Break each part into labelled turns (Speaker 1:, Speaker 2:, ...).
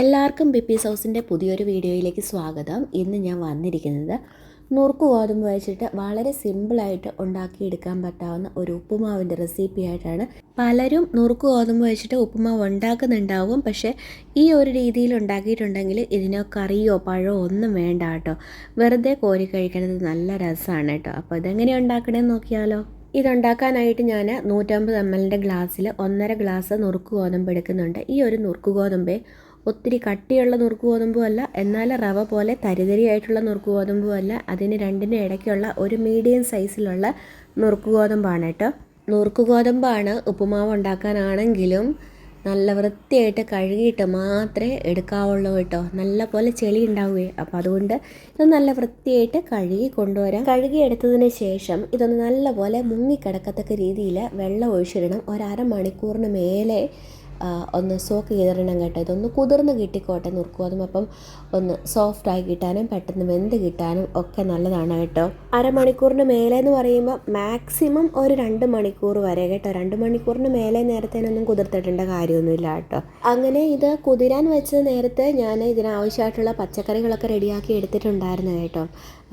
Speaker 1: എല്ലാവർക്കും ബിപ്പി സൗസിന്റെ പുതിയൊരു വീഡിയോയിലേക്ക് സ്വാഗതം. ഇന്ന് ഞാൻ വന്നിരിക്കുന്നത് നുറുക്ക് ഗോതമ്പ് വെച്ചിട്ട് വളരെ സിമ്പിളായിട്ട് ഉണ്ടാക്കിയെടുക്കാൻ പറ്റാവുന്ന ഒരു ഉപ്പുമാവിന്റെ റെസിപ്പി ആയിട്ടാണ് പലരും നുറുക്ക് ഗോതമ്പ് വെച്ചിട്ട് ഉപ്പുമാവ് ഉണ്ടാക്കുന്നുണ്ടാവും. പക്ഷേ ഈ ഒരു രീതിയിൽ ഉണ്ടാക്കിയിട്ടുണ്ടെങ്കിൽ ഇതിനോ കറിയോ പഴമോ ഒന്നും വേണ്ട കേട്ടോ. വെറുതെ കോരി കഴിക്കുന്നത് നല്ല രസമാണ് കേട്ടോ. അപ്പോൾ ഇതെങ്ങനെ ഉണ്ടാക്കണമെന്ന് നോക്കിയാലോ. ഇതുണ്ടാക്കാനായിട്ട് ഞാൻ നൂറ്റമ്പത് എം എല്ലിന്റെ ഗ്ലാസ്സിൽ ഒന്നര ഗ്ലാസ് നുറുക്ക് ഗോതമ്പ് എടുക്കുന്നുണ്ട്. ഈ ഒരു നുറുക്ക് ഗോതമ്പ് ഒത്തിരി കട്ടിയുള്ള നുറുക്ക് ഗോതമ്പും അല്ല എന്നാൽ റവ പോലെ തരിതരിയായിട്ടുള്ള നുറുക്ക് ഗോതമ്പും അല്ല. അതിന് രണ്ടിനും ഇടയ്ക്കുള്ള ഒരു മീഡിയം സൈസിലുള്ള നുറുക്ക് ഗോതമ്പാണ് കേട്ടോ. നുറുക്ക് ഗോതമ്പാണ് ഉപ്പുമാവ് ഉണ്ടാക്കാനാണെങ്കിലും നല്ല വൃത്തിയായിട്ട് കഴുകിയിട്ട് മാത്രമേ എടുക്കാവുള്ളൂ കേട്ടോ. നല്ല പോലെ ചെളി ഉണ്ടാവുകയെ. അപ്പോൾ അതുകൊണ്ട് ഇത് നല്ല വൃത്തിയായിട്ട് കഴുകി കൊണ്ടുവരാം. കഴുകി എടുത്തതിന് ശേഷം ഇതൊന്ന് നല്ല പോലെ മുങ്ങിക്കിടക്കത്തക്ക രീതിയിൽ വെള്ളം ഒഴിച്ചിടണം. ഒരു അരമണിക്കൂറിന് മേലെ ഒന്ന് സോക്ക് ചെയ്തിടണം കേട്ടോ. ഇതൊന്ന് കുതിർന്ന് കിട്ടിക്കോട്ടെ നുറുക്കുവതും അപ്പം ഒന്ന് സോഫ്റ്റായി കിട്ടാനും പെട്ടെന്ന് വെന്ത് കിട്ടാനും ഒക്കെ നല്ലതാണ് കേട്ടോ. അരമണിക്കൂറിന് മേലെ എന്ന് പറയുമ്പോൾ മാക്സിമം ഒരു രണ്ട് മണിക്കൂർ വരെ കേട്ടോ. രണ്ട് മണിക്കൂറിന് മേലെ നേരത്തേനൊന്നും കുതിർത്തിട്ടേണ്ട കാര്യമൊന്നുമില്ല കേട്ടോ. അങ്ങനെ ഇത് കുതിരാൻ വെച്ച നേരത്തെ ഞാൻ ഇതിനാവശ്യമായിട്ടുള്ള പച്ചക്കറികളൊക്കെ റെഡിയാക്കി എടുത്തിട്ടുണ്ടായിരുന്നു കേട്ടോ.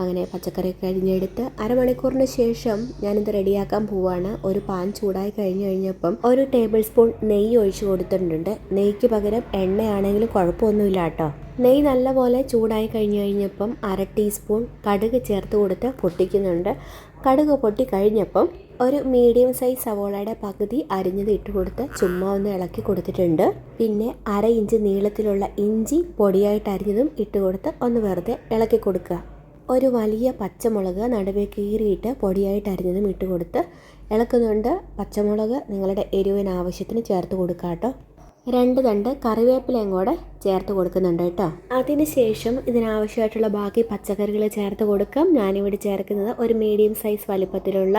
Speaker 1: അങ്ങനെ പച്ചക്കറി കഴിഞ്ഞെടുത്ത് അരമണിക്കൂറിന് ശേഷം ഞാനിത് റെഡിയാക്കാൻ പോവാണ്. ഒരു പാൻ ചൂടായി കഴിഞ്ഞ് കഴിഞ്ഞപ്പം ഒരു ടേബിൾ സ്പൂൺ നെയ്യ് ഒഴിച്ചു കൊടുത്തിട്ടുണ്ട്. നെയ്ക്ക് പകരം എണ്ണയാണെങ്കിലും കുഴപ്പമൊന്നുമില്ല കേട്ടോ. നെയ്യ് നല്ലപോലെ ചൂടായി കഴിഞ്ഞ് കഴിഞ്ഞപ്പം അര ടീസ്പൂൺ കടുക് ചേർത്ത് കൊടുത്ത് പൊട്ടിക്കുന്നുണ്ട്. കടുക് പൊട്ടി കഴിഞ്ഞപ്പം ഒരു മീഡിയം സൈസ് സവോളയുടെ പകുതി അരിഞ്ഞത് ഇട്ട് കൊടുത്ത് ചുമ്മാ ഒന്ന് ഇളക്കി കൊടുത്തിട്ടുണ്ട്. പിന്നെ അര ഇഞ്ച് നീളത്തിലുള്ള ഇഞ്ചി പൊടിയായിട്ട് അരിഞ്ഞതും ഇട്ട് കൊടുത്ത് ഒന്ന് വെറുതെ ഇളക്കി കൊടുക്കുക. ഒരു വലിയ പച്ചമുളക് നടുവേ കീറിയിട്ട് പൊടിയായിട്ട് അരിഞ്ഞതും ഇട്ട് കൊടുത്ത് ഇളക്കുന്നുണ്ട്. പച്ചമുളക് നിങ്ങളുടെ എരിവിന് ആവശ്യത്തിന് ചേർത്ത് കൊടുക്കുക കേട്ടോ രണ്ട് തണ്ട് കറിവേപ്പിലയും കൂടെ ചേർത്ത് കൊടുക്കുന്നുണ്ട് കേട്ടോ. അതിനുശേഷം ഇതിനാവശ്യമായിട്ടുള്ള ബാക്കി പച്ചക്കറികൾ ചേർത്ത് കൊടുക്കാം. ഞാനിവിടെ ചേർക്കുന്നത് ഒരു മീഡിയം സൈസ് വലുപ്പത്തിലുള്ള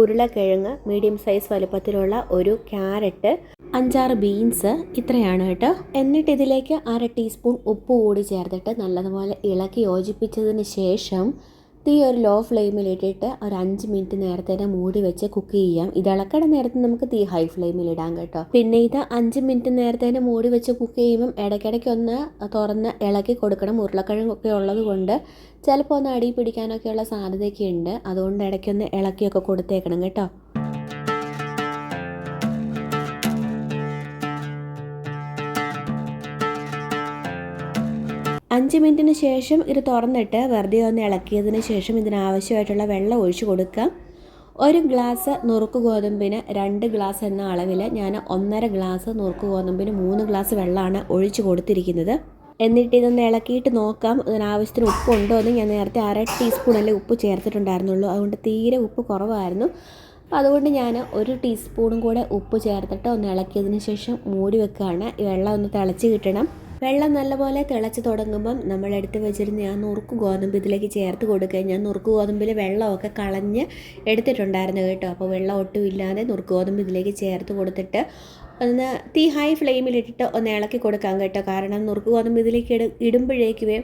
Speaker 1: ഉരുളക്കിഴങ്ങ് മീഡിയം സൈസ് വലുപ്പത്തിലുള്ള ഒരു ക്യാരറ്റ് അഞ്ചാറ് ബീൻസ് ഇത്രയാണ് കേട്ടോ. എന്നിട്ട് ഇതിലേക്ക് അര ടീസ്പൂൺ ഉപ്പ് കൂടി ചേർത്തിട്ട് നല്ലതുപോലെ ഇളക്കി യോജിപ്പിച്ചതിന് ശേഷം തീ ഒരു ലോ ഫ്ലെയിമിലിട്ടിട്ട് ഒരു അഞ്ച് മിനിറ്റ് നേരത്തെ മൂടി വെച്ച് കുക്ക് ചെയ്യാം. ഇത് ഇളക്കട നേരത്തെ നമുക്ക് തീ ഹൈ ഫ്ലെയിമിൽ ഇടാം കേട്ടോ. പിന്നെ ഇത് അഞ്ച് മിനിറ്റ് നേരത്തെ മൂടി വെച്ച് കുക്ക് ചെയ്യുമ്പം ഇടയ്ക്കിടയ്ക്ക് ഒന്ന് തുറന്ന് ഇളക്കി കൊടുക്കണം. ഉരുളക്കിഴങ്ങൊക്കെ ഉള്ളത് കൊണ്ട് ചിലപ്പോൾ ഒന്ന് അടി പിടിക്കാനൊക്കെയുള്ള സാധ്യതയൊക്കെ ഉണ്ട്. അതുകൊണ്ട് ഇടയ്ക്കൊന്ന് ഇളക്കിയൊക്കെ കൊടുത്തേക്കണം കേട്ടോ. അഞ്ച് മിനിറ്റിന് ശേഷം ഇത് തുറന്നിട്ട് വെറുതെ ഒന്ന് ഇളക്കിയതിന് ശേഷം ഇതിനാവശ്യമായിട്ടുള്ള വെള്ളം ഒഴിച്ചു കൊടുക്കുക. ഒരു ഗ്ലാസ് നുറുക്ക് ഗോതമ്പിന് രണ്ട് ഗ്ലാസ് എന്ന അളവിൽ ഞാൻ ഒന്നര ഗ്ലാസ് നുറുക്ക് ഗോതമ്പിന് മൂന്ന് ഗ്ലാസ് വെള്ളമാണ് ഒഴിച്ചു കൊടുത്തിരിക്കുന്നത്. എന്നിട്ട് ഇതൊന്ന് ഇളക്കിയിട്ട് നോക്കാം. ഇതിനാവശ്യത്തിന് ഉപ്പ് ഉണ്ടോ എന്ന് ഞാൻ നേരത്തെ അര ടീസ്പൂണല്ലേ ഉപ്പ് ചേർത്തിട്ടുണ്ടായിരുന്നുള്ളൂ. അതുകൊണ്ട് തീരെ ഉപ്പ് കുറവായിരുന്നു. അപ്പോൾ അതുകൊണ്ട് ഞാൻ ഒരു ടീസ്പൂണും കൂടെ ഉപ്പ് ചേർത്തിട്ട് ഒന്ന് ഇളക്കിയതിന് ശേഷം മൂടി വെക്കുകയാണ്. വെള്ളം ഒന്ന് തിളച്ച് കിട്ടണം. വെള്ളം നല്ലപോലെ തിളച്ച് തുടങ്ങുമ്പം നമ്മൾ എടുത്ത് വെച്ചിരുന്ന ആ നുറുക്ക് ഗോതമ്പ് ഇതിലേക്ക് ചേർത്ത് കൊടുക്കുക ഞാൻ നുറുക്ക് ഗോതമ്പിൽ വെള്ളമൊക്കെ കളഞ്ഞ് എടുത്തിട്ടുണ്ടായിരുന്നു കേട്ടോ. അപ്പോൾ വെള്ളം ഒട്ടും ഇല്ലാതെ നുറുക്ക് ഗോതമ്പ് ഇതിലേക്ക് ചേർത്ത് കൊടുത്തിട്ട് ഒന്ന് തീ ഹൈ ഫ്ലെയിമിലിട്ടിട്ട് ഒന്ന് ഇളക്കി കൊടുക്കാം കേട്ടോ. കാരണം നുറുക്ക് ഗോതമ്പ് ഇതിലേക്ക് ഇട ഇടുമ്പോഴേക്കുവേ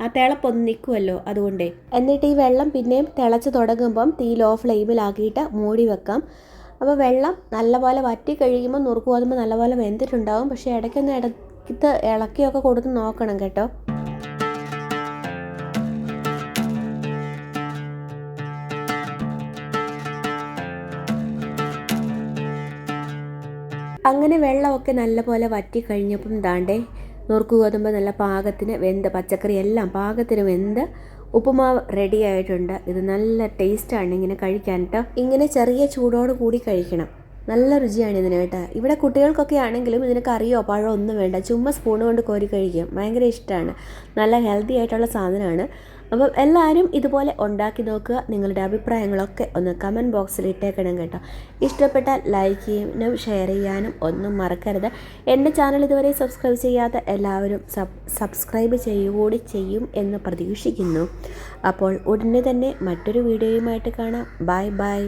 Speaker 1: ആ തിളപ്പൊന്ന് നിൽക്കുമല്ലോ അതുകൊണ്ടേ. എന്നിട്ട് ഈ വെള്ളം പിന്നെയും തിളച്ച് തുടങ്ങുമ്പം തീ ലോ ഫ്ലെയിമിലാക്കിയിട്ട് മൂടി വെക്കാം. അപ്പോൾ വെള്ളം നല്ലപോലെ വറ്റി കഴിയുമ്പോൾ നുറുക്ക് ഗോതമ്പ് നല്ലപോലെ വെന്തിട്ടുണ്ടാകും പക്ഷേ ഇടയ്ക്കൊന്ന് ഇടയ്ക്ക് ഇളക്കിയൊക്കെ കൊടുത്ത് നോക്കണം കേട്ടോ. അങ്ങനെ വെള്ളമൊക്കെ നല്ലപോലെ വറ്റി കഴിഞ്ഞപ്പം ദാണ്ടേ നുറുക്ക് ഗോതമ്പ് നല്ല പാകത്തിന് വെന്ത് പച്ചക്കറി എല്ലാം പാകത്തിന് വെന്ത് ഉപ്പുമാവ് റെഡി ആയിട്ടുണ്ട്. ഇത് നല്ല ടേസ്റ്റാണ് ഇങ്ങനെ കഴിക്കാൻ കേട്ടോ ഇങ്ങനെ ചെറിയ ചൂടോട് കൂടി കഴിക്കണം. നല്ല രുചിയാണ് ഇതിന് കേട്ടോ. ഇവിടെ കുട്ടികൾക്കൊക്കെ ആണെങ്കിലും ഇതിന് കറിയോ പഴമോ ഒന്നും വേണ്ട. ചുമ്മാ സ്പൂൺ കൊണ്ട് കോരി കഴിക്കും. ഭയങ്കര ഇഷ്ടമാണ് നല്ല ഹെൽത്തി ആയിട്ടുള്ള സാധനമാണ്. അപ്പം എല്ലാവരും ഇതുപോലെ ഉണ്ടാക്കി നോക്കുക. നിങ്ങളുടെ അഭിപ്രായങ്ങളൊക്കെ ഒന്ന് കമന്റ് ബോക്സിൽ ഇട്ടേക്കണം കേട്ടോ. ഇഷ്ടപ്പെട്ടാൽ ലൈക്ക് ചെയ്യാനും ഷെയർ ചെയ്യാനും ഒന്നും മറക്കരുത്. എന്റെ ചാനൽ ഇതുവരെ സബ്സ്ക്രൈബ് ചെയ്യാത്ത എല്ലാവരും സബ് സബ്സ്ക്രൈബ് ചെയ്യുകൂടി ചെയ്യും എന്ന് പ്രതീക്ഷിക്കുന്നു. അപ്പോൾ ഉടനെ തന്നെ മറ്റൊരു വീഡിയോയുമായിട്ട് കാണാം. Bye bye